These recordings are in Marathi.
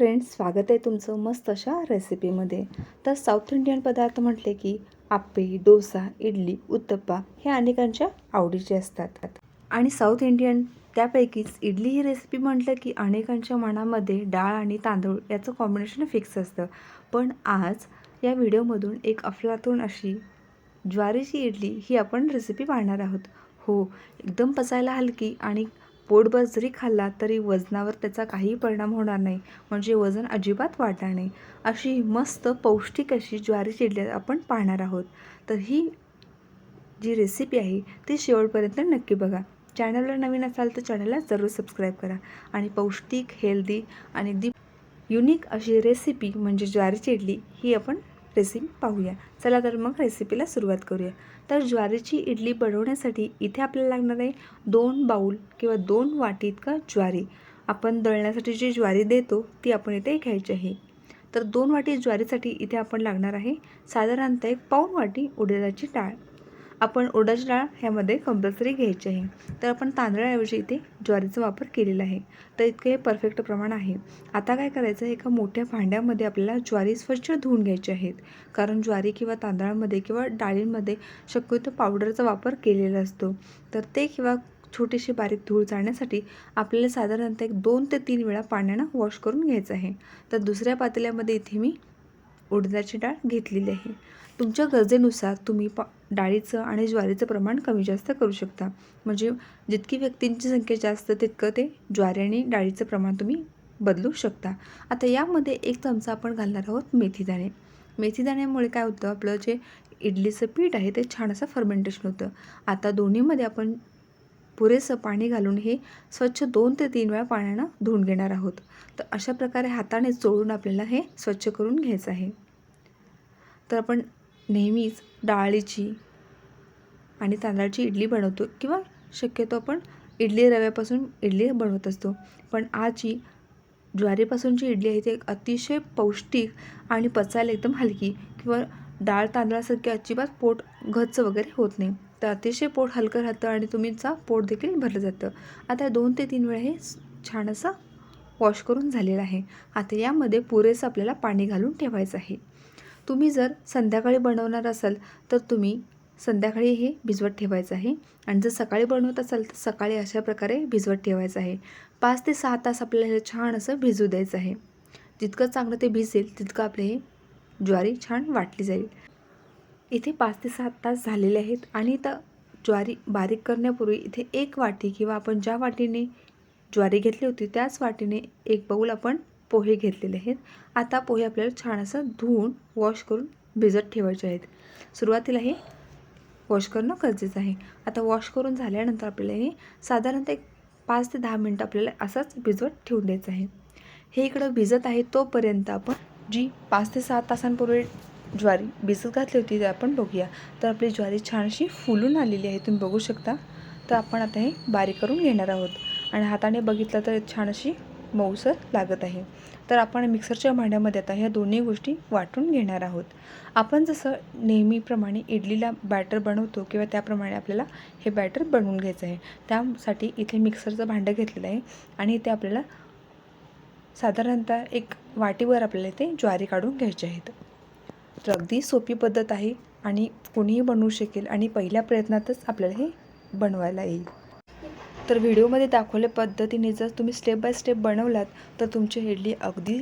फ्रेंड्स स्वागत आहे तुमचं मस्त अशा रेसिपीमध्ये तर साऊथ इंडियन पदार्थ म्हटले की आप्पे डोसा इडली उत्तप्पा हे अनेकांच्या आवडीचे असतात. आणि साऊथ इंडियन त्यापैकीच इडली ही रेसिपी म्हटलं की अनेकांच्या मनामध्ये डाळ आणि तांदूळ याचं कॉम्बिनेशन फिक्स असतं. पण आज या व्हिडिओमधून एक अफलातून अशी ज्वारीची इडली ही आपण रेसिपी पाहणार आहोत. हो एकदम पचायला हलकी आणि पोटभर जरी खाल्ला तरी वजनावर त्याचा काही परिणाम होणार नाही. म्हणजे वजन अजिबात वाढणार नाही. अशी मस्त पौष्टिक अशी ज्वारी चिडली आपण पाहणार आहोत. तर ही जी रेसिपी आहे ती शेवटपर्यंत नक्की बघा. चॅनलला नवीन असाल तर चॅनलला जरूर सबस्क्राईब करा. आणि पौष्टिक हेल्दी आणि दीप युनिक अशी रेसिपी म्हणजे ज्वारी चिडली ही आपण रेसिपी पाहूया. चला तर मग रेसिपीला सुरुवात करूया. तर ज्वारीची इडली बनवण्यासाठी इथे आपल्याला लागणार आहे दोन बाऊल किंवा दोन वाटी इतका ज्वारी. आपण दळण्यासाठी जी ज्वारी देतो ती आपण इथे घ्यायची आहे. तर दोन वाटी ज्वारीसाठी इथे आपण लागणार आहे साधारणतः एक पाऊण वाटी उडदाची डाळ. आपण उडदाची डाळ ह्यामध्ये कंपल्सरी घ्यायची आहे. तर आपण तांदळाऐवजी इथे ज्वारीचा वापर केलेला आहे. तर इतकं हे परफेक्ट प्रमाण आहे. आता काय करायचं? एका मोठ्या भांड्यामध्ये आपल्याला ज्वारी स्वच्छ धुवून घ्यायची आहेत. कारण ज्वारी किंवा तांदळामध्ये किंवा डाळींमध्ये शक्यतो पावडरचा वापर केलेला असतो. तर ते किंवा छोटीशी बारीक धूळ जाण्यासाठी आपल्याला साधारणतः एक दोन ते तीन वेळा पाण्यानं वॉश करून घ्यायचं आहे. तर दुसऱ्या पातेल्यामध्ये इथे मी उडदाची डाळ घेतलेली आहे. तुमच्या गरजेनुसार तुम्ही पा डाळीचं आणि ज्वारीचं प्रमाण कमी जास्त करू शकता. म्हणजे जितकी व्यक्तींची संख्या जास्त तितकं ते ज्वारी आणि डाळीचं प्रमाण तुम्ही बदलू शकता. आता यामध्ये एक चमचा आपण घालणार आहोत मेथीदाणे मेथीदाण्यामुळे काय होतं? आपलं जे इडलीचं पीठ आहे ते छान असं फर्मेंटेशन होतं. आता दोन्हीमध्ये आपण पुरेसं पाणी घालून हे स्वच्छ दोन ते तीन वेळा पाण्यानं धुवून घेणार आहोत. तर अशा प्रकारे हाताने चोळून आपल्याला हे स्वच्छ करून घ्यायचं आहे. तर आपण नेहमीच डाळीची आणि तांदळाची इडली बनवतो किंवा शक्यतो आपण इडली रव्यापासून इडली बनवत असतो. पण आज जी ज्वारीपासूनची इडली आहे ती एक अतिशय पौष्टिक आणि पचायला एकदम हलकी किंवा डाळ तांदळासारखी अजिबात पोट घच्च वगैरे होत नाही. तर अतिशय पोट हलकं राहतं आणि तुमचा पोट देखील भरलं जातं. आता दोन ते तीन वेळा हे छान असं वॉश करून झालेलं आहे. आता यामध्ये पुरेसं आपल्याला पाणी घालून ठेवायचं आहे. तुम्ही जर संध्याकाळी बनवणार असाल तर तुम्ही संध्याकाळी हे भिजवत ठेवायचं आहे. आणि जर सकाळी बनवत असाल तर सकाळी अशा प्रकारे भिजवत ठेवायचं आहे. पाच ते सहा तास आपल्याला हे छान असं भिजू द्यायचं आहे. जितकं चांगलं ते भिजेल तितकं आपले हे ज्वारी छान वाटली जाईल. इथे पाच ते सात तास झालेले आहेत आणि तर ज्वारी बारीक करण्यापूर्वी इथे एक वाटी किंवा आपण ज्या वाटीने ज्वारी घेतली होती त्याच वाटीने एक बाऊल आपण पोहे घेतलेले आहेत. आता पोहे आपल्याला छान असं धुवून वॉश करून भिजत ठेवायचे आहेत. सुरुवातीला हे वॉश करणं गरजेचं आहे. आता वॉश करून झाल्यानंतर आपल्याला हे साधारणतः एक पाच ते दहा मिनटं आपल्याला असंच भिजवत ठेवून द्यायचं आहे. हे इकडं भिजत आहे तोपर्यंत आपण जी पाच ते सात तासांपूर्वी ज्वारी भिजत घातली होती ते आपण बघूया. तर आपली ज्वारी छान अशी फुलून आलेली आहे. तुम्ही बघू शकता. तर आपण आता हे बारीक करून घेणार आहोत. आणि हाताने बघितलं तर छान अशी मऊसर लागत आहे. तर आपण मिक्सरच्या भांड्यामध्ये आता ह्या दोन्ही गोष्टी वाटून घेणार आहोत. आपण जसं नेहमीप्रमाणे इडलीला बॅटर बनवतो किंवा त्याप्रमाणे आपल्याला हे बॅटर बनवून घ्यायचं आहे. त्यासाठी इथे मिक्सरचं भांडं घेतलेलं आहे आणि ते आपल्याला साधारणतः एक वाटीवर आपल्याला ते ज्वारी काढून घ्यायचे आहेत. तर अगदी सोपी पद्धत आहे आणि कोणीही बनवू शकेल आणि पहिल्या प्रयत्नातच आपल्याला हे बनवायला येईल. तर व्हिडिओमध्ये दाखवल्या पद्धतीने जर तुम्ही स्टेप बाय स्टेप बनवलात तर तुमची इडली अगदी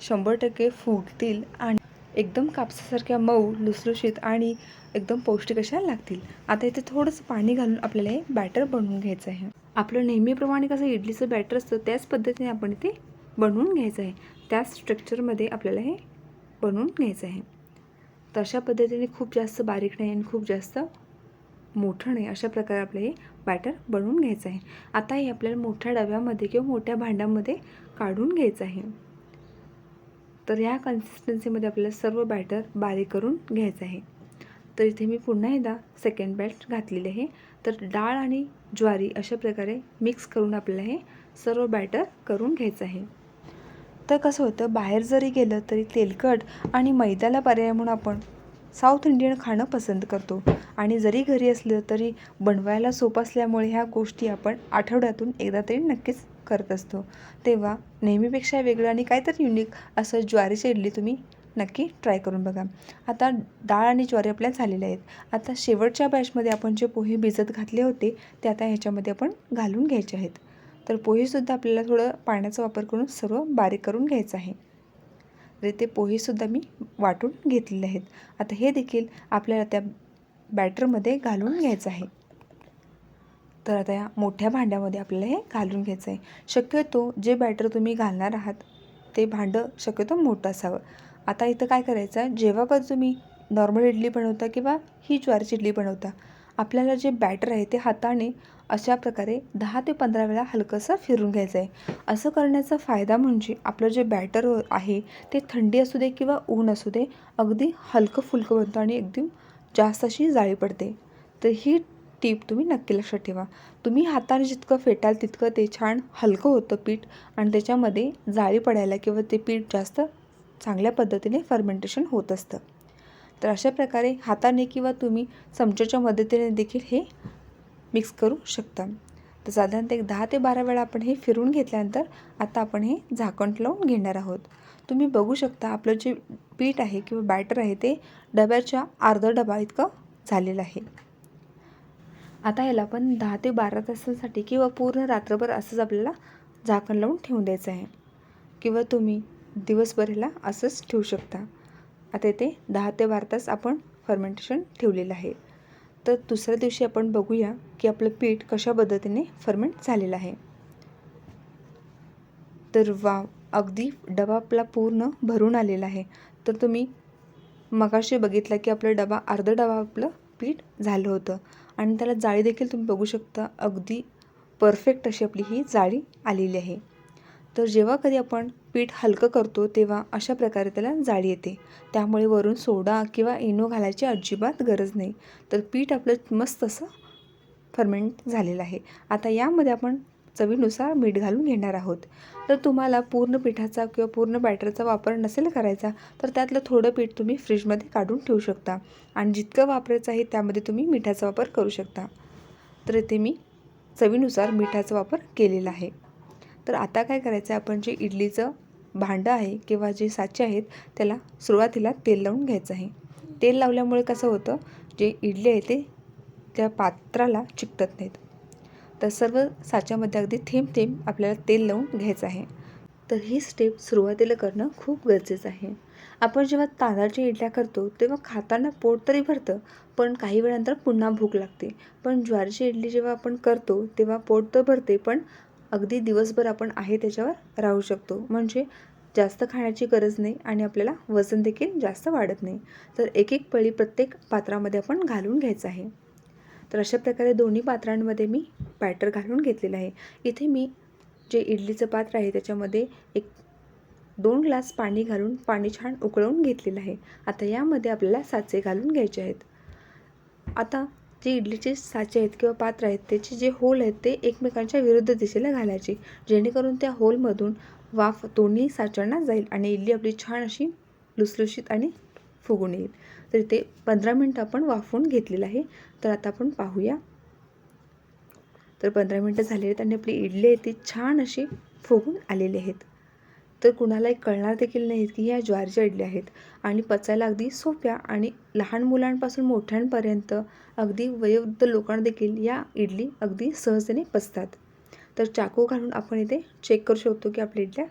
शंभर टक्के फुगतील आणि एकदम कापसासारख्या मऊ लुसलुशीत आणि एकदम पौष्टिक अशा लागतील. आता इथे थोडंसं पाणी घालून आपल्याला हे बॅटर बनवून घ्यायचं आहे. आपलं नेहमीप्रमाणे कसं इडलीचं बॅटर असतं त्याच पद्धतीने आपण इथे बनवून घ्यायचं आहे. त्याच स्ट्रक्चरमध्ये आपल्याला हे बनवून घ्यायचं आहे. तशा पद्धतीने खूप जास्त बारीक नाही आणि खूप जास्त मोठं नाही अशा प्रकारे आपलं हे बॅटर बनवून घ्यायचं आहे. आता हे आपल्याला मोठ्या डब्यामध्ये किंवा मोठ्या भांड्यामध्ये काढून घ्यायचं आहे. तर ह्या कन्सिस्टन्सीमध्ये आपल्याला सर्व बॅटर बारीक करून घ्यायचं आहे. तर इथे मी पुन्हा एकदा सेकंड बॅट घातलेले आहे. तर डाळ आणि ज्वारी अशा प्रकारे मिक्स करून आपल्याला हे सर्व बॅटर करून घ्यायचं आहे. तर कसं होतं बाहेर जरी गेलं तरी तेलकट आणि मैद्याला पर्याय म्हणून आपण साऊथ इंडियन खाणं पसंत करतो. आणि जरी घरी असलं तरी बनवायला सोपं असल्यामुळे ह्या गोष्टी आपण आठवड्यातून एकदा तरी नक्कीच करत असतो. तेव्हा नेहमीपेक्षा वेगळं आणि काहीतरी युनिक असं ज्वारीची इडली तुम्ही नक्की ट्राय करून बघा. आता डाळ आणि ज्वारी आपल्या झालेल्या आहेत. आता शेवटच्या बॅचमध्ये आपण जे पोहे भिजत घातले होते ते आता ह्याच्यामध्ये आपण घालून घ्यायचे आहेत. तर पोहेसुद्धा आपल्याला थोडं पाण्याचा वापर करून सर्व बारीक करून घ्यायचं आहे. तर ते पोहेसुद्धा मी वाटून घेतलेले आहेत. आता हे देखील आपल्याला त्या बॅटरमध्ये घालून घ्यायचं आहे. तर आता या मोठ्या भांड्यामध्ये आपल्याला हे घालून घ्यायचं आहे. शक्यतो जे बॅटर तुम्ही घालणार आहात ते भांडं शक्यतो मोठं असावं. आता इथं काय करायचं आहे? जेव्हा का तुम्ही नॉर्मल इडली बनवता किंवा ही ज्वारीची इडली बनवता आपल्याला जे बॅटर आहे ते हाताने अशा प्रकारे दहा ते पंधरा वेळा हलकंसं फिरून घ्यायचं आहे असं करण्याचा फायदा म्हणजे आपलं जे बॅटर आहे ते थंडी असू दे किंवा ऊन असू दे अगदी हलकं फुलकं बनतं आणि एकदम जास्त अशी जाळी पडते. तर ही टीप तुम्ही नक्की लक्षात ठेवा. तुम्ही हाताने जितकं फेटाल तितकं ते छान हलकं होतं पीठ आणि त्याच्यामध्ये जाळी पडायला किंवा ते पीठ जास्त चांगल्या पद्धतीने फर्मेंटेशन होत असतं. तर अशा प्रकारे हाताने किंवा तुम्ही चमच्याच्या मदतीने देखील हे मिक्स करू शकता. तर साधारणतः एक दहा ते बारा वेळा आपण हे फिरून घेतल्यानंतर आता आपण हे झाकण लावून घेणार आहोत. तुम्ही बघू शकता आपलं जे पीठ आहे किंवा बॅटर आहे ते डब्याच्या अर्धा डबा इतकं झालेलं आहे. आता याला आपण दहा ते बारा तासांसाठी किंवा पूर्ण रात्रभर असंच आपल्याला झाकण लावून ठेवून द्यायचं आहे. किंवा तुम्ही दिवसभर ह्याला असंच ठेवू शकता. आता इथे दहा ते बारा तास आपण फर्मेंटेशन ठेवलेलं आहे. तर दुसऱ्या दिवशी आपण बघूया की आपलं पीठ कशा पद्धतीने फर्मेंट झालेलं आहे. तर वा अगदी डबा आपला पूर्ण भरून आलेला आहे. तर तुम्ही मगाशी बघितलं की आपला डबा अर्धा डबा आपलं पीठ झालं होतं. आणि त्याला जाळी देखील तुम्ही बघू शकता. अगदी परफेक्ट अशी आपली ही जाळी आलेली आहे. तर जेव्हा कधी आपण पीठ हलकं करतो तेव्हा अशा प्रकारे त्याला जाळी येते. त्यामुळे वरून सोडा किंवा इनो घालायची अजिबात गरज नाही. तर पीठ आपलं मस्त असं फर्मेंट झालेलं आहे. आता यामध्ये आपण चवीनुसार मीठ घालून घेणार आहोत. तर तुम्हाला पूर्ण पिठाचा किंवा पूर्ण बॅटरचा वापर नसेल करायचा तर त्यातलं थोडं पीठ तुम्ही फ्रीजमध्ये काढून ठेवू शकता. आणि जितकं वापरायचं आहे त्यामध्ये तुम्ही मिठाचा वापर करू शकता. तर इथे मी चवीनुसार मिठाचा वापर केलेला आहे. तर आता काय करायचं आहे? आपण जे इडलीचं भांडं आहे किंवा जे साचे आहेत त्याला सुरुवातीला तेल लावून घ्यायचं आहे. तेल लावल्यामुळे कसं होतं? जे इडली आहे ते त्या पात्राला चिकटत नाहीत. तर सर्व साच्यामध्ये अगदी थेंब थेंब आपल्याला तेल लावून घ्यायचं आहे. तर ही स्टेप सुरुवातीला करणं खूप गरजेचं आहे. आपण जेव्हा तांदळाच्या इडल्या करतो तेव्हा खाताना पोट तरी भरतं पण काही वेळानंतर पुन्हा भूक लागते. पण ज्वारीची इडली जेव्हा आपण करतो तेव्हा पोट तर भरते पण अगदी दिवसभर आपण आहे त्याच्यावर राहू शकतो. म्हणजे जास्त खाण्याची गरज नाही आणि आपल्याला वजन देखील जास्त वाढत नाही. तर एक एक पळी प्रत्येक पात्रामध्ये आपण घालून घ्यायचं आहे. तर अशा प्रकारे दोन्ही पात्रांमध्ये मी बॅटर घालून घेतलेलं आहे. इथे मी जे इडलीचं पात्र आहे त्याच्यामध्ये एक दोन ग्लास पाणी घालून पाणी छान उकळवून घेतलेलं आहे. आता यामध्ये आपल्याला साचे घालून घ्यायचे आहेत. आता जे इडलीचे साचे आहेत किंवा पात्र आहेत त्याचे जे होल आहेत ते एकमेकांच्या विरुद्ध दिशेला घालायचे. जेणेकरून त्या होलमधून वाफ दोन्ही साच्यांना जाईल आणि इडली आपली छान अशी लुसलुशीत आणि फुगून येईल. तर इथे पंधरा मिनटं आपण वाफवून घेतलेलं आहे. तर आता आपण पाहूया. तर पंधरा मिनटं झालेली आहेत आणि आपली इडली आहे ती छान अशी फुगून आलेली आहेत. तर कुणालाही कळणार देखील नाहीत की ह्या ज्वारीच्या इडल्या आहेत. आणि पचायला अगदी सोप्या आणि लहान मुलांपासून मोठ्यांपर्यंत अगदी वयोवृद्ध लोकांना देखील या इडली अगदी सहजतेने पचतात. तर चाकू घालून आपण इथे चेक करू शकतो की आपल्या इडल्या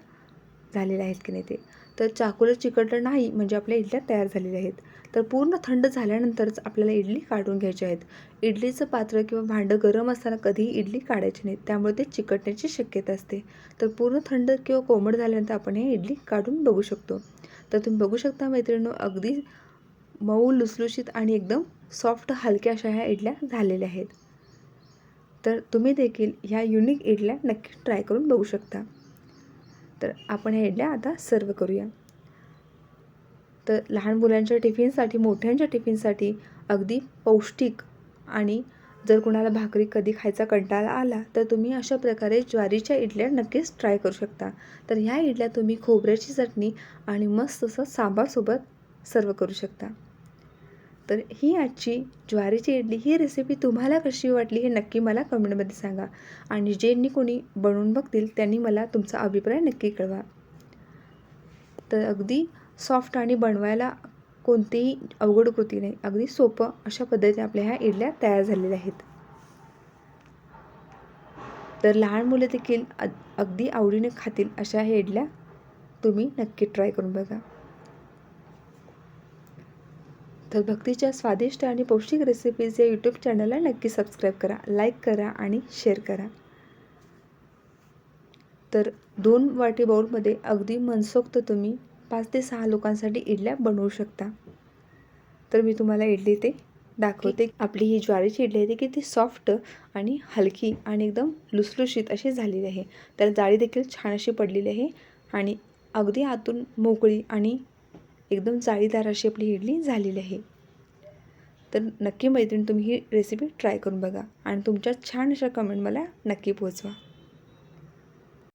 झालेल्या आहेत की नाही ते. तर चाकूला चिकटलं नाही म्हणजे आपल्या इडल्या तयार झालेल्या आहेत. तर पूर्ण थंड झाल्यानंतरच आपल्याला इडली काढून घ्यायची आहेत. इडलीचं पात्र किंवा भांडं गरम असताना कधीही इडली काढायची नाही त्यामुळे ते चिकटण्याची शक्यता असते. तर पूर्ण थंड किंवा कोमट झाल्यानंतर आपण हे इडली काढून बघू शकतो. तर तुम्ही बघू शकता मैत्रिणी अगदी मऊ लुसलुशीत आणि एकदम सॉफ्ट हलक्या अशा ह्या इडल्या झालेल्या आहेत. तर तुम्ही देखील ह्या युनिक इडल्या नक्की ट्राय करून बघू शकता. तर आपण ह्या इडल्या आता सर्व करूया. तर लहान मुलांच्या टिफिनसाठी मोठ्यांच्या टिफिनसाठी अगदी पौष्टिक आणि जर कुणाला भाकरी कधी खायचा कंटाळा आला तर तुम्ही अशा प्रकारे ज्वारीच्या इडल्या नक्कीच ट्राय करू शकता. तर ह्या इडल्या तुम्ही खोबऱ्याची चटणी आणि मस्त असं सांबारसोबत सर्व करू शकता. तर ही आजची ज्वारीची इडली ही रेसिपी तुम्हाला कशी वाटली हे नक्की मला कमेंटमध्ये सांगा. आणि ज्यांनी कोणी बनवून बघतील त्यांनी मला तुमचा अभिप्राय नक्की कळवा. तर अगदी सॉफ्ट आणि बनवायला कोणतीही अवघड कृती नाही. अगदी सोपं अशा पद्धतीने आपल्या ह्या इडल्या तयार झालेल्या आहेत. तर लहान मुलं देखील अगदी आवडीने खातील अशा ह्या इडल्या तुम्ही नक्की ट्राय करून बघा. तर भक्तीच्या स्वादिष्ट आणि पौष्टिक रेसिपीज या यूट्यूब चॅनलला नक्की सबस्क्राईब करा लाईक करा आणि शेअर करा. तर दोन वाटी बाउलमध्ये अगदी मनसोक्त तुम्ही पाच ते सहा लोकांसाठी इडल्या बनवू शकता. तर मी तुम्हाला इडली ते दाखवते. आपली ही ज्वारीची इडली आहे ती किती सॉफ्ट आणि हलकी आणि एकदम लुसलुशीत अशी झालेली आहे. त्याला जाळी देखील छान अशी पडलेली आहे आणि अगदी आतून मोकळी आणि एकदम जाळीदार अशी आपली इडली झालेली आहे. तर नक्की मैत्रीण तुम्ही ही रेसिपी ट्राय करून बघा आणि तुमच्या छान अशा कमेंट मला नक्की पोचवा